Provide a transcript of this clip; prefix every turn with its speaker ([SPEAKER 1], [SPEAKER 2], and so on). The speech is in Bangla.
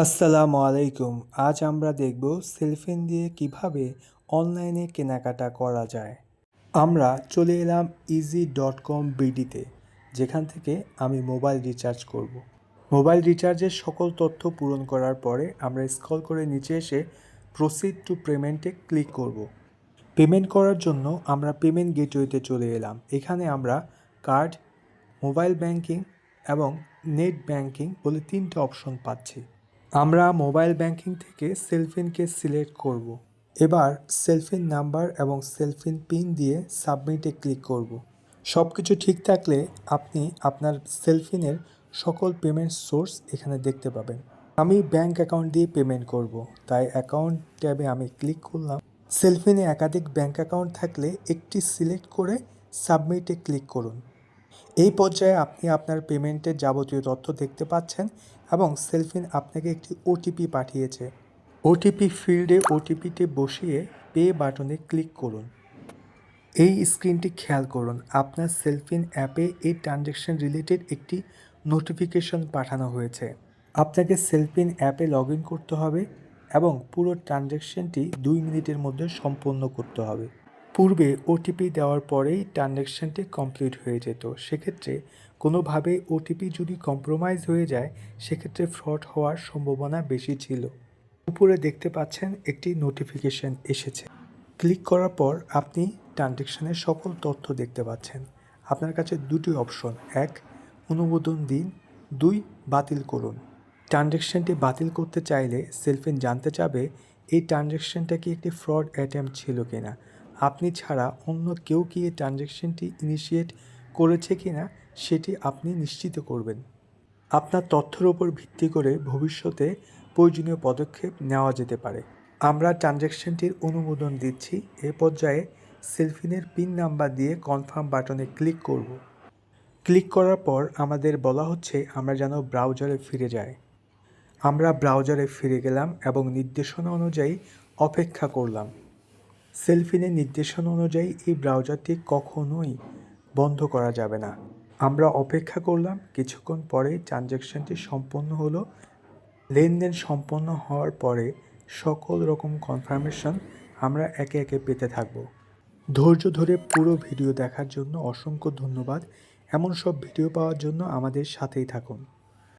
[SPEAKER 1] আসসালামু আলাইকুম আজ আমরা দেখব সেলফিন দিয়ে কীভাবে অনলাইনে কেনাকাটা করা যায় আমরা চলে এলাম ইজি ডট কম বিডিতে যেখান থেকে আমি মোবাইল রিচার্জ করব। মোবাইল রিচার্জের সকল তথ্য পূরণ করার পরে আমরা স্ক্রল করে নিচে এসে প্রসিড টু পেমেন্টে ক্লিক করব। পেমেন্ট করার জন্য আমরা পেমেন্ট গেটওয়েতে চলে এলাম এখানে আমরা কার্ড মোবাইল ব্যাংকিং এবং নেট ব্যাংকিং বলে তিনটে অপশন পাচ্ছি আমরা মোবাইল ব্যাংকিং থেকে সেলফিনকে সিলেক্ট করব। এবার সেলফিন নাম্বার এবং সেলফিন পিন দিয়ে সাবমিটে ক্লিক করব। সব কিছু ঠিক থাকলে আপনি আপনার সেলফিনের সকল পেমেন্ট সোর্স এখানে দেখতে পাবেন আমি ব্যাংক অ্যাকাউন্ট দিয়ে পেমেন্ট করব। তাই অ্যাকাউন্ট ট্যাবে আমি ক্লিক করলাম সেলফিনে একাধিক ব্যাংক অ্যাকাউন্ট থাকলে একটি সিলেক্ট করে সাবমিটে ক্লিক করুন এই পর্যায়ে আপনি আপনার পেমেন্টের যাবতীয় তথ্য দেখতে পাচ্ছেন এবং সেলফিন আপনাকে একটি ওটিপি পাঠিয়েছে। ওটিপি ফিল্ডে ওটিপিতে বসিয়ে পে বাটনে ক্লিক করুন। এই স্ক্রিনটি খেয়াল করুন, আপনার সেলফিন অ্যাপে এই ট্রানজ্যাকশন রিলেটেড একটি নোটিফিকেশন পাঠানো হয়েছে। আপনাকে সেলফিন অ্যাপে লগ করতে হবে এবং পুরো ট্রানজ্যাকশনটি দুই মিনিটের মধ্যে সম্পন্ন করতে হবে। পূর্বে ওটিপি দেওয়ার পরেই ট্রানজ্যাকশনটি কমপ্লিট হয়ে যেত। সেক্ষেত্রে কোনোভাবে ওটিপি যদি কম্প্রোমাইজ হয়ে যায়, সেক্ষেত্রে ফ্রড হওয়ার সম্ভাবনা বেশি ছিল। উপরে দেখতে পাচ্ছেন একটি নোটিফিকেশন এসেছে। ক্লিক করার পর আপনি ট্রানজ্যাকশনের সকল তথ্য দেখতে পাচ্ছেন। আপনার কাছে দুটি অপশন, এক, অনুমোদন দিন, দুই, বাতিল করুন। ট্রানজ্যাকশনটি বাতিল করতে চাইলে সেলফিন জানতে চাবে এই ট্রানজ্যাকশনটা কি একটি ফ্রড অ্যাটেম্প ছিল কিনা। আপনি ছাড়া অন্য কেউ কি এই ট্রানজ্যাকশনটি ইনিশিয়েট করেছে কিনা সেটি আপনি নিশ্চিত করবেন। আপনার তথ্যের উপর ভিত্তি করে ভবিষ্যতে প্রয়োজনীয় পদক্ষেপ নেওয়া যেতে পারে। আমরা ট্রানজ্যাকশনটির অনুমোদন দিচ্ছি। এ পর্যায়ে সেলফিনের পিন নাম্বার দিয়ে কনফার্ম বাটনে ক্লিক করব। ক্লিক করার পর আমাদের বলা হচ্ছে আমরা যেন ব্রাউজারে ফিরে যাই। আমরা ব্রাউজারে ফিরে গেলাম এবং নির্দেশনা অনুযায়ী অপেক্ষা করলাম। সেলফিনের নির্দেশনা অনুযায়ী এই ব্রাউজারটি কখনোই বন্ধ করা যাবে না। আমরা অপেক্ষা করলাম, কিছুক্ষণ পরে ট্রানজ্যাকশনটি সম্পন্ন হলো। লেনদেন সম্পন্ন হওয়ার পরে সকল রকম কনফার্মেশন আমরা একে একে পেতে থাকব। ধৈর্য ধরে পুরো ভিডিও দেখার জন্য অসংখ্য ধন্যবাদ। এমন সব ভিডিও পাওয়ার জন্য আমাদের সাথেই থাকুন।